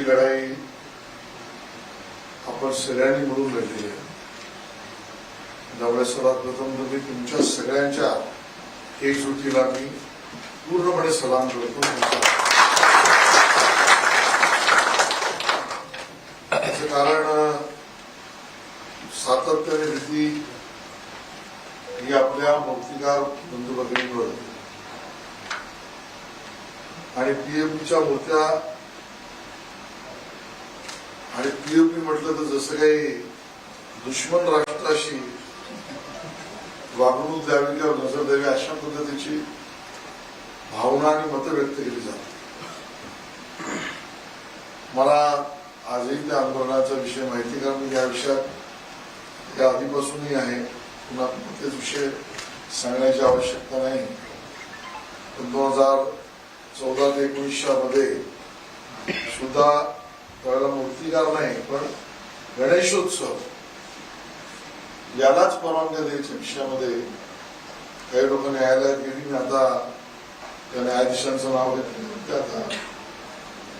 ही लढाई आपण सगळ्यांनी मिळून लढली आहे. म्हणजे त्यामुळे सर्वात प्रथम तर मी तुमच्या सगळ्यांच्या एकजुटीला मी पूर्णपणे सलाम करतो. त्याचं कारण सातत्याने भीती ही आपल्या मूर्तिकार बंधू भगिनींवर आणि पीएमच्या मूर्त्या आणि पीओपी म्हटलं तर जसं काही दुश्मन राष्ट्राशी वागणूक द्यावी किंवा नजर द्यावी अशा पद्धतीची भावना आणि मतं व्यक्त केली जातात. मला आजही त्या आंदोलनाचा विषय माहिती कारण मी या विषयात या आधीपासूनही आहे. पुन्हा तेच विषय सांगण्याची आवश्यकता नाही. पण दोन हजार चौदा ते मध्ये सुद्धा त्यावेळेला मूर्तीकार नाही पण गणेशोत्सव यालाच परवानग्या द्यायची विषयामध्ये काही लोक न्यायालयात गेली मी आता त्या न्यायाधीशांचं नाव घेतलं ते आता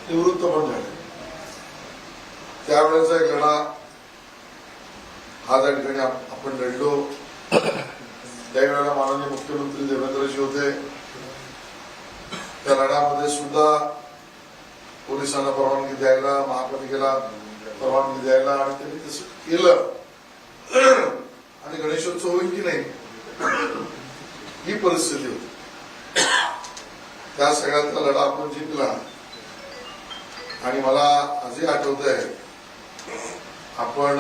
निवृत्त पण झाले. त्यावेळेचा एक लढा हा त्या ठिकाणी आपण लढलो. त्यावेळेला माननीय मुख्यमंत्री देवेंद्रजी होते. त्या लढ्यामध्ये सुद्धा पोलिसांना परवानगी द्यायला महापालिकेला परवानगी द्यायला आणि त्यांनी तसं केलं आणि गणेशोत्सव होईल की नाही ही परिस्थिती होती त्या सगळ्यातला लढा आपण जिंकला आणि मला आजही आठवत आहे आपण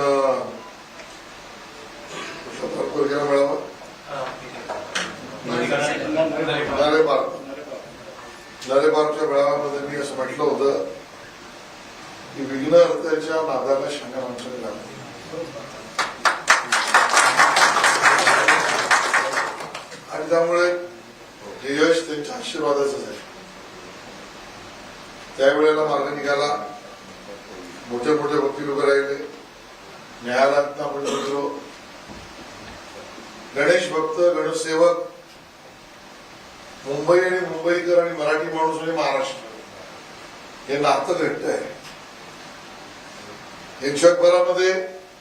कुठला मेळावा नरे वेळामध्ये मेळाव्यामध्ये मी असं म्हटलं होतं की विघ्न त्याच्या नादाला शंका माणसाने लागली. आणि त्यामुळे हे यश त्यांच्या आशीर्वादाचंच आहे त्यावेळेला मार्ग निघाला. मोठे मोठे वकील उभे राहिले. न्यायालयात आपण गेलो. गणेश भक्त गणसेवक मुंबई आणि मुंबईकर आणि मराठी माणूस म्हणजे महाराष्ट्र. हे नातं घट्ट आहे. हे जगभरामध्ये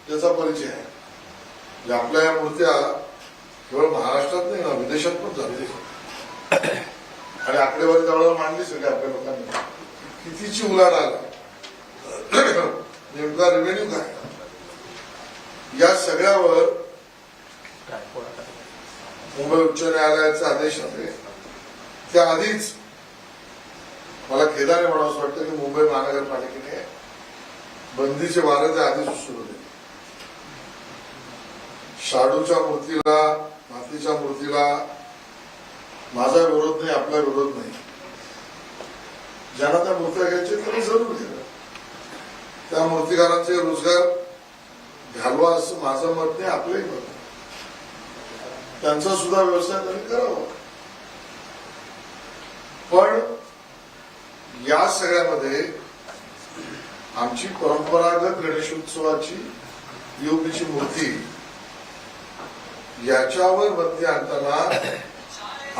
त्याचा परिचय आहे. म्हणजे आपल्या या मूर्त्या केवळ महाराष्ट्रात नाही ना विदेशात पण जाते आणि आकडेवारी त्यावेळेला मांडली सगळी आपल्या लोकांनी. कितीची उलाढ आला नेमका रेव्हेन्यू काय? या सगळ्यावर मुंबई उच्च न्यायालयाचे आदेश त्या आधीच मला खेदाने म्हणावं असं वाटतं की मुंबई महानगरपालिकेने बंदीचे वारं त्या आधीच सुरू होते शाडूच्या मूर्तीला मातीच्या मूर्तीला माझा विरोध नाही आपला विरोध नाही. ज्यांना त्या मूर्त्या घ्यायच्या त्यांनी जरूर घ्या त्या मूर्तिकारांचे रोजगार घालवा असं माझं मत नाही आपलंही मत त्यांचा सुद्धा व्यवसाय त्यांनी करावा. पण या सगळ्यामध्ये आमची परंपरागत गणेशोत्सवाची योगीची मूर्ती याच्यावर बंदी आणताना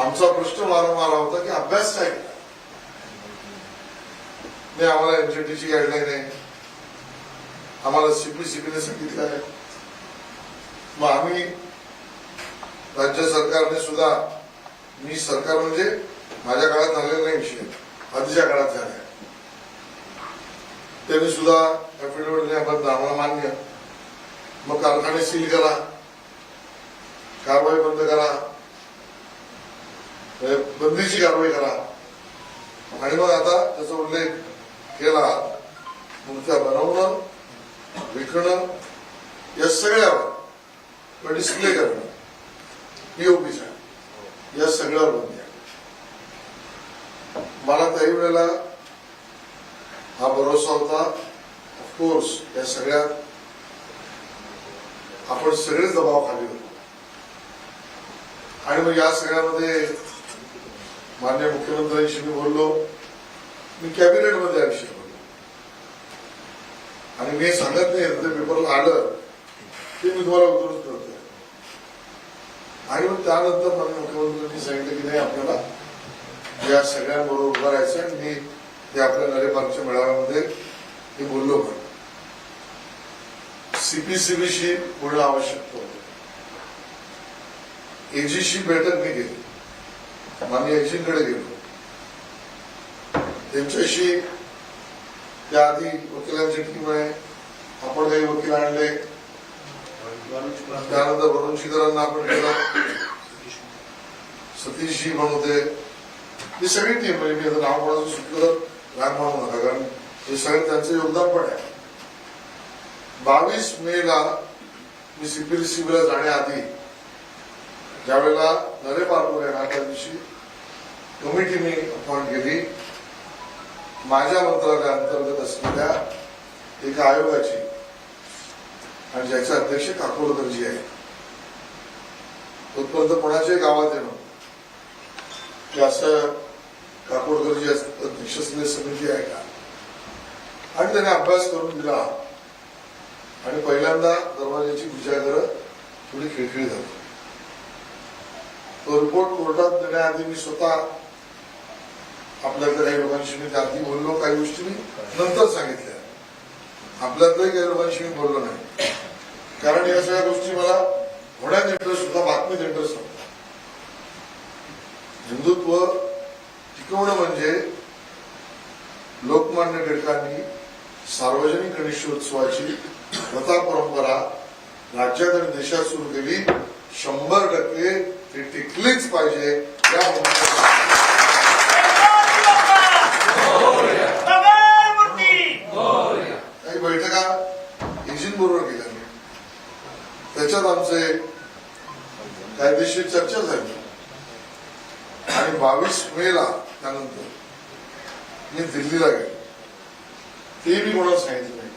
आमचा प्रश्न वारंवार होता की अभ्यास काय? नाही आम्हाला एनसीटीची गाईडलाईन आहे. आम्हाला सीपीसीबीने सांगितलं आहे. मग आम्ही राज्य सरकारने सुद्धा मी सरकार म्हणजे माझ्या काळात झालेला नाही विषय. आधीच्या काळात झाले. त्यांनी सुद्धा ऍफिडेव्हिट आम्हाला आम्हाला मान्य. मग कारखाने सील करा. कारवाई बंद करा. बंदीची कारवाई करा. आणि मग आता त्याचा उल्लेख केला. मूर्त्या बनवणं विकणं या सगळ्यावर. डिस्प्ले करणं. पीओपीच्या या सगळ्यावर बंदी. मला काही वेळेला हा भरोसा होता. ऑफकोर्स या सगळ्यात आपण सगळेच दबाव खाली होतो. आणि मग या सगळ्यामध्ये मान्य मुख्यमंत्र्यांशी मी बोललो. मी कॅबिनेटमध्ये या विषयी बोललो आणि मी सांगत नाही ते पेपरला आलं ते मी तुम्हाला उतरत करतोय. आणि मग त्यानंतर माननीय मुख्यमंत्र्यांनी सांगितलं की नाही आपल्याला या सगळ्यांबरोबर उभं राहायचं आणि मी ते आपल्या नरेपार्कच्या मेळाव्यामध्ये सीपीसीबीशी बोलणं आवश्यक होतं. एजीशी बैठक मी केली. माननीय एजींकडे गेलो. त्यांच्याशी त्याआधी वकिलांची टीम आहे. आपण काही वकील आणले. त्यानंतर वरुणशीकरांना आपण केलं. सतीशजी म्हणून होते. ही सगळी टीम म्हणजे मी आता नाव कोणाचं सुटलं तर राग म्हणू नका कारण हे सगळं त्यांचं योगदान पण आहे. बावीस मे ला मी सिपिल जाण्याआधी ज्यावेळेला नरे पारपूर येणार त्या दिवशी कमिटी मी अपॉइंट केली. माझ्या मंत्रालयाअंतर्गत असलेल्या एका आयोगाची आणि ज्याचे अध्यक्ष काकोडकरजी आहे तोपर्यंत कोणाच्याही गावात येणं की असं काकोडकरजी अध्यक्ष असलेली समिती आहे का? आणि त्याने अभ्यास करून दिला. आणि पहिल्यांदा दरवाजाची पूजा करत थोडी खिळखिळी झाली. तो रिपोर्ट कोर्टात देण्याआधी मी स्वतः आपल्यातल्या काही लोकांशी मी आधी बोललो काही गोष्टी मी नंतर सांगितल्या. आपल्यातल्याही काही लोकांशी मी बोललो नाही. कारण या सगळ्या गोष्टी मला होण्यात इंटरेस्ट होता बातमीत इंटरेस्ट होता. हिंदुत्व पूर्ण म्हणजे लोकमान्य टिळकांनी सार्वजनिक गणेशोत्सवाची प्रथा परंपरा राज्यात आणि देशात सुरू केली. शंभर टक्के ती टिकलीच पाहिजे. या काही बैठका एजींबरोबर केल्या त्याच्यात आमचे कायदेशीर चर्चा झाली. आणि बावीस मे ला त्यानंतर मी दिल्लीला गेलो. ते मी कोणाला सांगितलं नाही.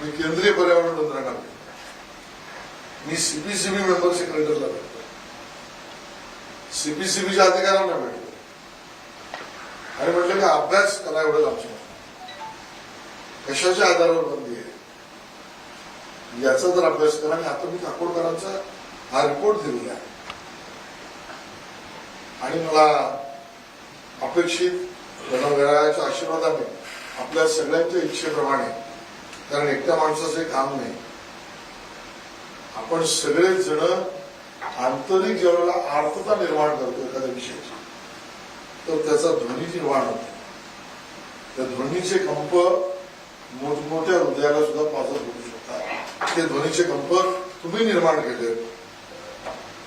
मी केंद्रीय पर्यावरण मंत्र्यांना भेटलो मी सीपीसीबी मेंबर सेक्रेटरीला भेटलो सीपीसीबीच्या अधिकाऱ्यांना भेटलो आणि म्हटलं की अभ्यास करा एवढंच आमच्या कशाच्या आधारावर बंदी आहे? याचा जर अभ्यास करा. आणि आता मी काकोडकरांचा हा रिपोर्ट दिलेला आहे. आणि मला अपेक्षित गणगणाच्या आशीर्वादाने आपल्या सगळ्यांच्या इच्छेप्रमाणे कारण एकट्या माणसाचं काम नाही. आपण सगळेच जण आंतरिक जेवढा आर्थता निर्माण करतो एखाद्या विषयाची तर त्याचा ध्वनी निर्माण होतो. त्या ध्वनीचे कंप मोठमोठ्या हृदयाला सुद्धा पाजत होऊ शकतात. ते ध्वनीचे कंप तुम्ही निर्माण केले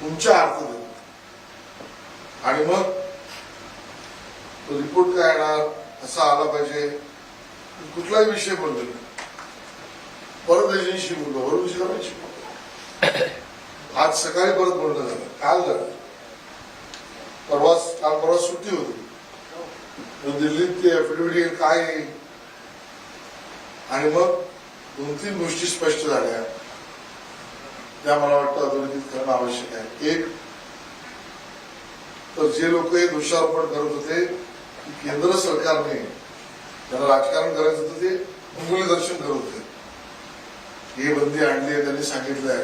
तुमच्या अर्थतेने आणि मग तो रिपोर्ट काय येणार असा आला पाहिजे. कुठलाही विषय बोललो नाही. परत एजन्सी बोललो वरून शिकवायची आज सकाळी परत बोलणं झालं. काल झालं. परवा काल परवा सुट्टी होती. दिल्लीत ते अफिडेव्हिट काय आहे? आणि मग दोन तीन गोष्टी स्पष्ट झाल्या. त्या मला वाटतं अधोरेखित करणं आवश्यक आहे. एक तर जे लोक हे दोषारोपण करत होते केंद्र सरकारने त्यांना राजकारण करायचं होतं ते अंगुली दर्शन करत होते. हे बंदी आणली आहे त्यांनी सांगितलं आहे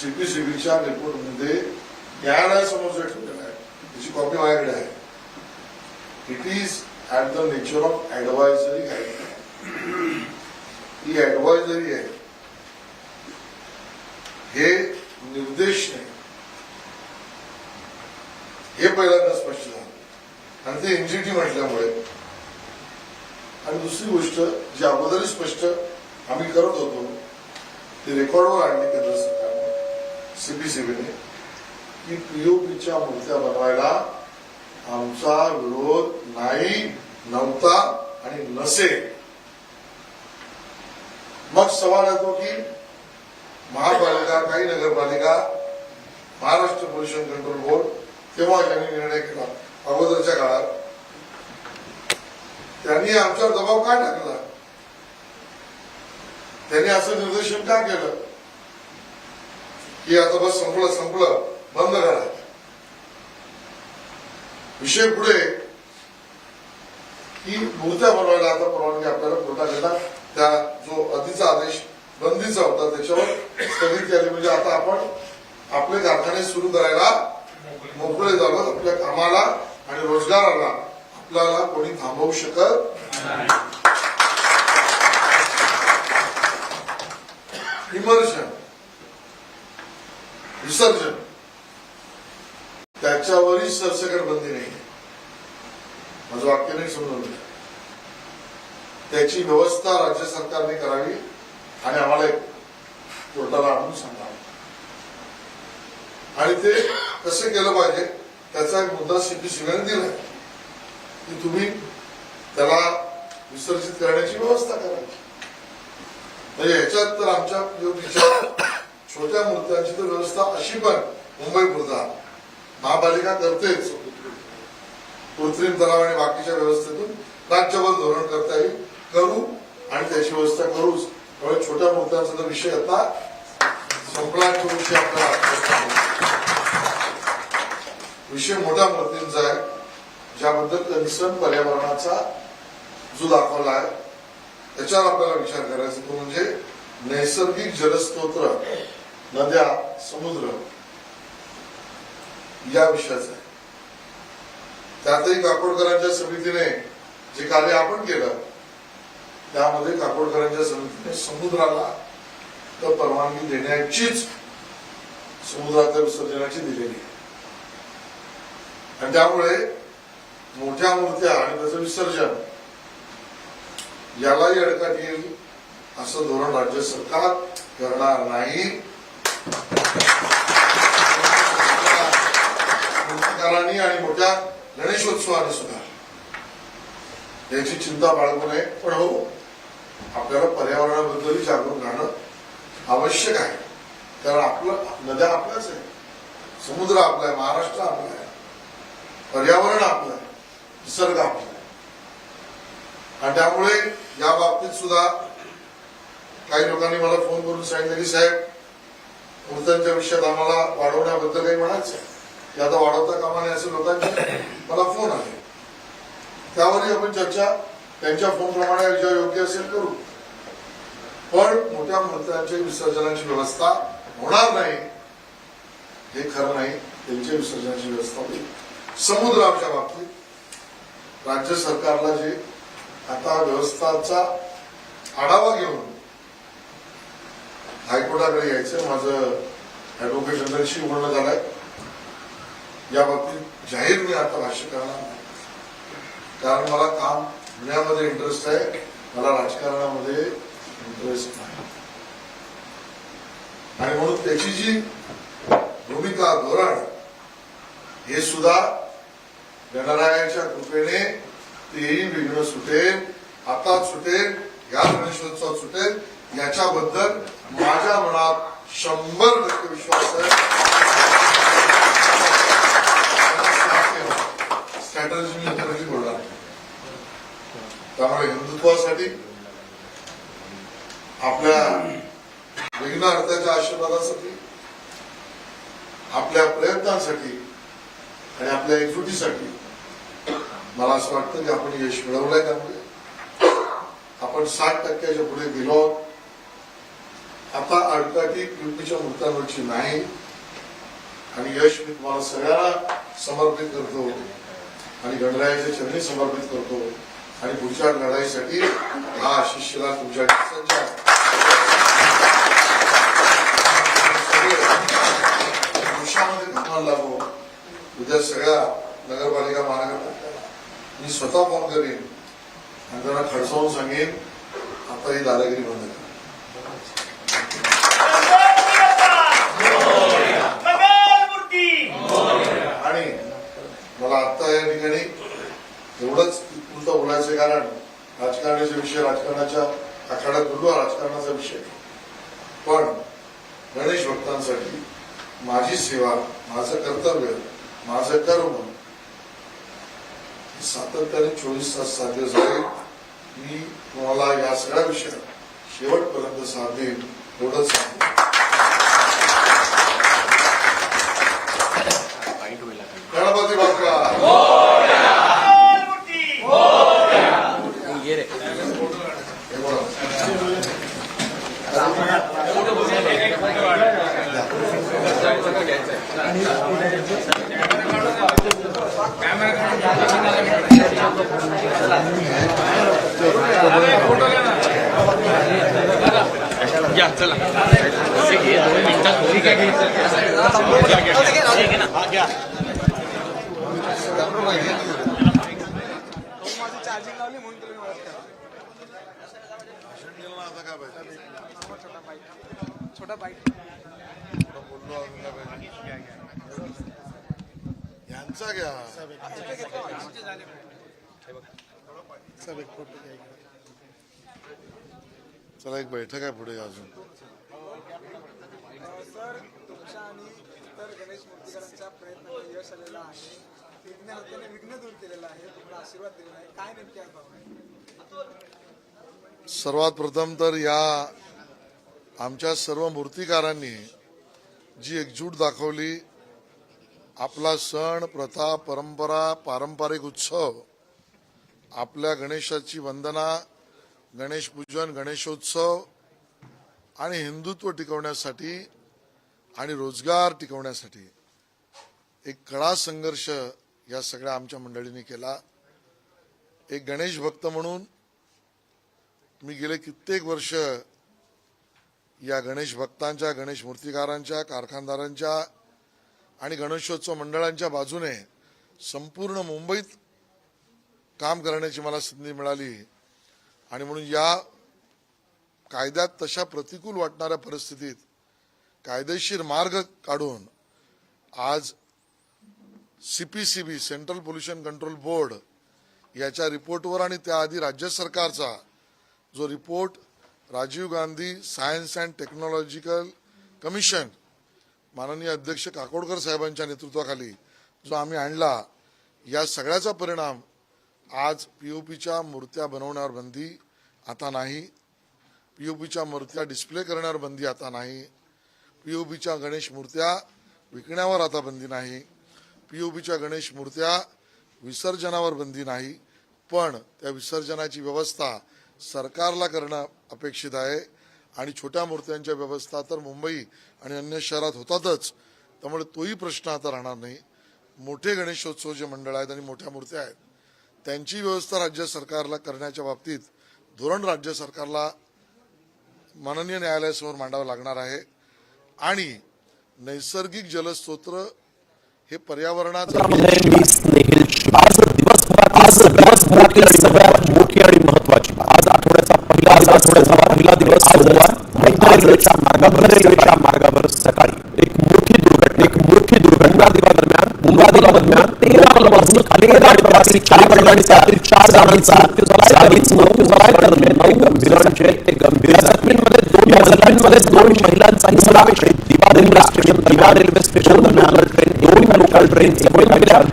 सीपीसीबीच्या रिपोर्टमध्ये न्यायालयासमोर जे ठेवलेलं आहे त्याची कॉपी माझ्याकडे आहे. It is at the nature of advisory he advisory आहे. हे निर्देश नाही. हे पहिल्यांदा स्पष्ट झालं आणि ते एनजीटी म्हटल्यामुळे आणि दुसरी गोष्ट जी अगोदरही स्पष्ट आम्ही करत होतो ते रेकॉर्डवर आणली केंद्र सरकारने सीपीसीबीने की पीओपीच्या मूर्त्या बनवायला आमचा विरोध नाही नव्हता आणि नसेल. मग सवाल येतो की महापालिका काही नगरपालिका महाराष्ट्र पोल्युशन कंट्रोल बोर्ड तेव्हा त्यांनी निर्णय केला अगोदरच्या काळात. त्यांनी आमच्यावर दबाव का टाकला? त्यांनी असं निर्देशन का केलं? की आता बस संपलं संपलं बंद करा. विषय पुढे. की मूर्त्या बनवायला आता परवानगी आपल्याला मोठा घेता त्या जो आधीचा आदेश बंदीचा होता त्याच्यावर स्थगित केली. म्हणजे आता आपण आपले कारखाने सुरू करायला मोकळे झालो. आपल्या कामाला आणि रोजगाराला आपल्याला कोणी थांबवू शकत इमर्शन विसर्जन. त्याच्यावरही सरसकट बंदी नाही माझं वाक्य नाही समजून त्याची व्यवस्था राज्य सरकारने करावी आणि आम्हाला एक कोर्टाला आणून सांगावं. आणि ते कसं केलं पाहिजे? त्याचा एक मुद्दा सीपीसीबीने दिलाय. की तुम्ही त्याला विसर्जित करण्याची व्यवस्था करायची. म्हणजे तर आमच्या योगीच्या छोट्या मूर्त्यांची तर व्यवस्था अशी पण मुंबई पुरता महापालिका करतेच. कृत्रिम तलाव आणि बाकीच्या व्यवस्थेतून राज्यभर धोरण करता येईल. करू आणि त्याची व्यवस्था करूच. त्यामुळे छोट्या मूर्त्यांचा तर विषय आता संपला. करूची विषय विषय मोठ्या मूर्तींचा आहे ज्याबद्दल कन्सर्न पर्यावरणाचा जो दाखवला आहे त्याच्यावर आपल्याला विचार करायचा तो म्हणजे नैसर्गिक जलस्त्रोत्र नद्या समुद्र या विषयाचा आहे. त्यातही काकोडकरांच्या समितीने जे कार्य आपण केलं त्यामध्ये काकोडकरांच्या समितीने समुद्राला तर परवानगी देण्याचीच समुद्राच्या विसर्जनाची दिलेली आहे. आणि त्यामुळे मोठ्या मूर्त्या आणि त्याचं विसर्जन यालाही अडकत येईल असं धोरण राज्य सरकार करणार नाही. मूर्तीकारांनी आणि मोठ्या गणेशोत्सवाने सुद्धा याची चिंता बाळगू नये. पण हो आपल्याला पर्यावरणाबद्दलही जागरूक राहणं आवश्यक आहे. कारण आपलं नद्या आपल्याच आहे समुद्र आपला आहे. महाराष्ट्र आपला आहे. पर्यावरण आपलं आहे निसर्ग आपला आहे. आणि त्यामुळे या बाबतीत सुद्धा काही लोकांनी मला फोन करून सांगितलं की साहेब मृतांच्या विषयात आम्हाला वाढवण्याबद्दल काही म्हणायचं ते आता वाढवता कामा नये असे लोकांचे मला फोन आले. त्यावरही आपण चर्चा त्यांच्या फोन प्रमाणे ज्या योग्य असेल करू. पण मोठ्या मृतांच्या विसर्जनाची व्यवस्था होणार नाही. हे खरं नाही. त्यांच्या विसर्जनाची व्यवस्था होईल. समुद्राच्या बाबतीत राज्य सरकारला जे आता व्यवस्थाचा आढावा घेऊन हायकोर्टाकडे यायचं माझं ऍडव्होकेट जनरलशी बोलणं झालंय. या बाबतीत जाहीर मी आता भाष्य करणार नाही. कारण मला काम होण्यामध्ये इंटरेस्ट आहे मला राजकारणामध्ये इंटरेस्ट नाही. आणि म्हणून त्याची जी भूमिका धोरण हे सुद्धा गणरायाच्या कृपेने तेही विघ्न सुटेल आता सुटेल या गणेशोत्सव सुटेल. याच्याबद्दल माझ्या मनात शंभर टक्के विश्वास आहे. स्ट्रॅटर्जी मी इंग्रजी बोलणार? त्यामुळे हिंदुत्वासाठी आपल्या विघ्न अर्थाच्या आशीर्वादासाठी आपल्या प्रयत्नांसाठी आणि आपल्या एकजुटीसाठी मला असं वाटतं की आपण यश मिळवलंय त्यामुळे आपण साठ टक्क्याच्या पुढे गेलो. आता अडकाठी युपीच्या मूर्त्यांवरची नाही. आणि यश मी तुम्हाला सगळ्यांना समर्पित करतो. आणि गणरायाच्या चरणी समर्पित करतो. आणि पुढच्या लढाईसाठी हा शिष्यला तुमच्या सज्ज आहे. पुरुषामध्ये कामाला लागू. उद्या सगळ्या नगरपालिका महानगर मी स्वतः फोन करीन. आणि त्यांना खडसावून सांगेन आता ही दादागिरी बंद करा. आणि मला आता या ठिकाणी एवढंच उलट बोलायचं कारण राजकारणाचा विषय राजकारणाच्या आखाड्यात बोलू राजकारणाचा विषय. पण गणेश भक्तांसाठी माझी सेवा माझं कर्तव्य माझं कर्म सातत्याने चोवीस तास साधले झाले मी तुम्हाला या सगळ्या विषयात शेवटपर्यंत साथ देईन. एवढंच सांगतो गणपती बाप्पा मंगलमूर्ती हे बोला. या चला चार्जिंग लावली म्हणून ओळखतो. छोटा बाईक छोटा बाईक यांचा घ्या. चला एक बैठक आहे पुढे अजून. सर तुमच्या आणि इतर गणेश मूर्तीकरांच्या प्रयत्नाला यश आलेलं आहे. विघ्न विघ्न दूर केलेलं आहे तुम्हाला आशीर्वाद दिलेला आहे. काय सर्वात प्रथम तर या आमच्या सर्व मूर्तिकारांनी जी एकजूट दाखवली आपला सण प्रथा परंपरा पारंपरिक उत्सव आपल्या गणेशाची वंदना गणेश पूजन गणेशोत्सव आणि हिंदुत्व टिकवण्यासाठी आणि रोजगार टिकवण्यासाठी एक कडा संघर्ष या सगळ्या आमच्या मंडळींनी केला. एक गणेश भक्त म्हणून मी गेले कित्येक वर्ष या गणेश भक्तांच्या गणेश मूर्तिकारांच्या कारखानदारांच्या आणि गणेशोत्सव मंडळांच्या बाजूने संपूर्ण मुंबईत काम करण्याची मला संधी मिळाली. आणि म्हणून या कायद्यात तशा प्रतिकूल वाटणाऱ्या परिस्थितीत कायदेशीर मार्ग काढून आज CPCB central pollution control board याच्या रिपोर्टवर आणि त्याआधी राज्य सरकारचा जो report Rajiv Gandhi science and technological commission माननीय अध्यक्ष काकोडकर साहेबांच्या नेतृत्वाखाली जो आम्ही आणला या सगळ्याचा परिणाम आज पीओपीच्या मूर्त्या बनवण्यावर बंदी आता नाही. पीओपीच्या मूर्त्या डिस्प्ले करण्यावर बंदी आता नाही. पीओपीच्या गणेश मूर्त्या विकण्यावर आता बंदी नाही. पीओपीच्या गणेश मूर्त्या विसर्जनावर बंदी नाही पण त्या विसर्जनाची व्यवस्था सरकारला करणं अपेक्षित आहे. आणि छोट्या मूर्त्यांच्या व्यवस्था तर मुंबई आणि अन्य शहरात होतातच त्यामुळे तोही प्रश्न आता राहणार नाही. मोठे गणेशोत्सव जे मंडळ आहेत आणि मोठ्या मूर्त्या आहेत त्यांची व्यवस्था राज्य सरकारला करण्याच्या बाबतीत धोरण राज्य सरकारला माननीय न्यायालयासमोर मांडावं लागणार आहे. आणि नैसर्गिक जलस्रोत्र हे पर्यावरणाचं आज दिवसभरात आज दिवसभरातील सगळ्यात मोठी आणि महत्वाची आज आठवड्याचा पहिला आज आठवड्याचा पहिला दिवस मैत्रीच्या मार्गावर रेल्वेच्या मार्गावर सकाळी. एक मोठी दुर्घटना. एक मोठी दुर्घटना. दिवा दरम्यान मुंबई दिवा दरम्यान तेरा वाजून खाली गाडी पडल्याने त्यातील चार जणांचा मृत्यू झाला. जागीच मृत्यू झाला. तर नऊ गंभीरांचे ते गंभीर जखमींमध्ये या दोन महिलांचाही समावेश आहे दिवा रेल्वे स्टेशन दरम्यान दोन लोकल ट्रेन जवळ लागल्या आणि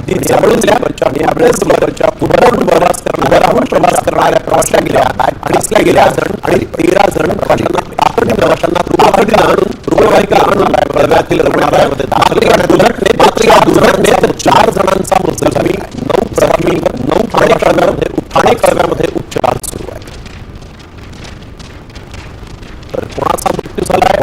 प्रवास प्रवास करणाऱ्या गेल्या आणि असल्या गेल्या जण आणि तेरा जण प्रवाशांना तातडीने प्रवाशांना रुग्णालयात आणून रुग्णवाहिका आणून रुग्णालयामध्ये दाखल करण्यात मात्र या दुर्घटनेत चार जणांचा मृत्यू झाली नऊ जखमी नऊ ठाणे कळव्यामध्ये ठाणे कळव्यामध्ये उपचार.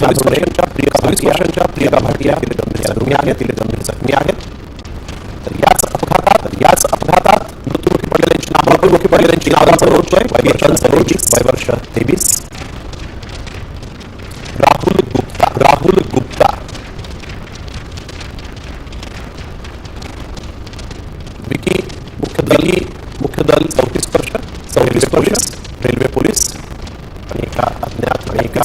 प्रियका भाटिया तिले जखमी आहेत तिले जखमी आहेत तर याच अपघातात याच अपघातात मृत्युमुखी पडलेल्यांची नाव मृत्युमुखी पडलेल्यांची नाव सरोजतोय वैवर्षण सरोज वय वर्ष तेवीस राहुल मुख्य दल मुख्य दल चौतीस वर्ष एका अज्ञात आणि एका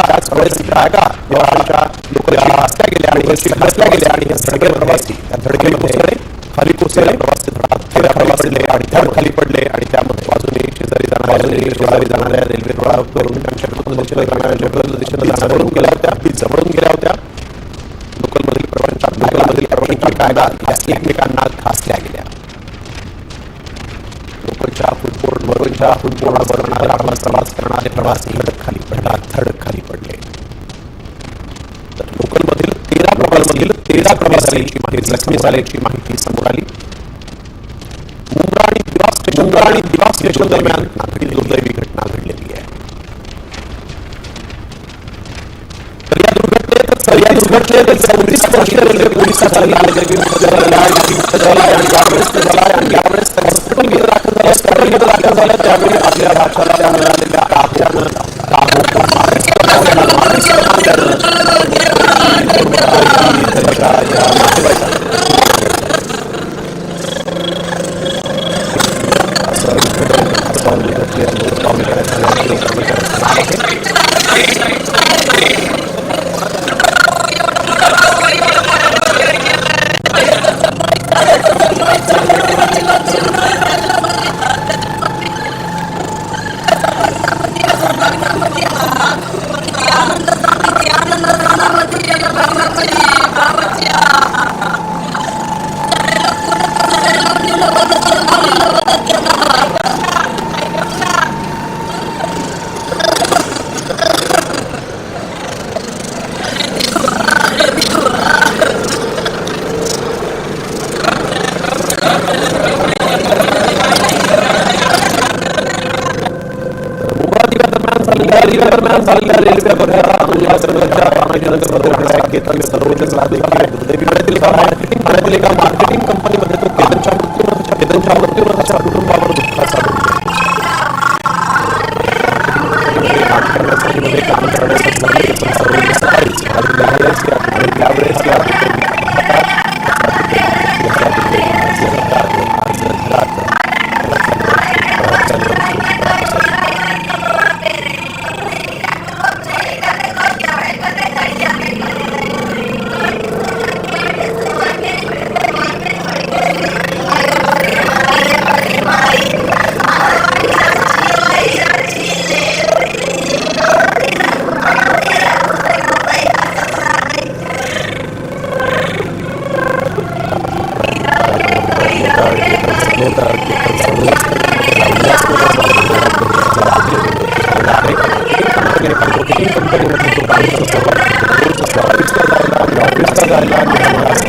उभे राहिले आणि त्याच वेळेस इथे आहे का प्रवाशांच्या लोक हसल्या गेल्या आणि हसल्या गेल्या आणि सडके प्रवासी त्या धडकेमध्ये खाली कोसळले प्रवासी धडा प्रवासी आणि धड खाली पडले आणि त्यामध्ये बाजूने शेजारी जाणाऱ्या शेजारी जाणाऱ्या रेल्वे रुळावरून त्यांच्या दिशेला जाणाऱ्या विरुद्ध दिशेला जाणाऱ्या गेल्या होत्या ती जवळून गेल्या होत्या. लोकलमधील प्रवाशांच्या लोकलमधील प्रवाशांच्या कायदा या एकमेकांना घासल्या गेल्या लोकलच्या फुटबोर्ड वरूनच्या फुटबोर्डावरून आरामात प्रवास करणारे प्रवासी धडक खाली पडला धडक खाली पडले. तर लोकलमधील तेरा प्रवासामधील तेरा प्रवाशांची माहिती जखमी झाल्याची माहिती समोर आली. मुंब्रा आणि दिवा स्टेशन दरम्यान दुर्दैवी घटना घडलेली आहे तर या दुर्घटनेत तर या दुर्घटनेत चौतीस वर्षीय रेल्वे पोलिसाचा रेल्वे झाला आणि यावेळेस ते झाला यावेळेस हॉस्पिटल दाखल झालं त्यावेळी आपल्या भाषाला दिव्या रेल्वे अपघातात उल्हासनगरच्या सर्वोच्च एका मार्केटिंग कंपनी मध्ये कंपनीमध्ये तो केतनच्या मृत्यूनंतरच्या केतनच्या कुटुंबावर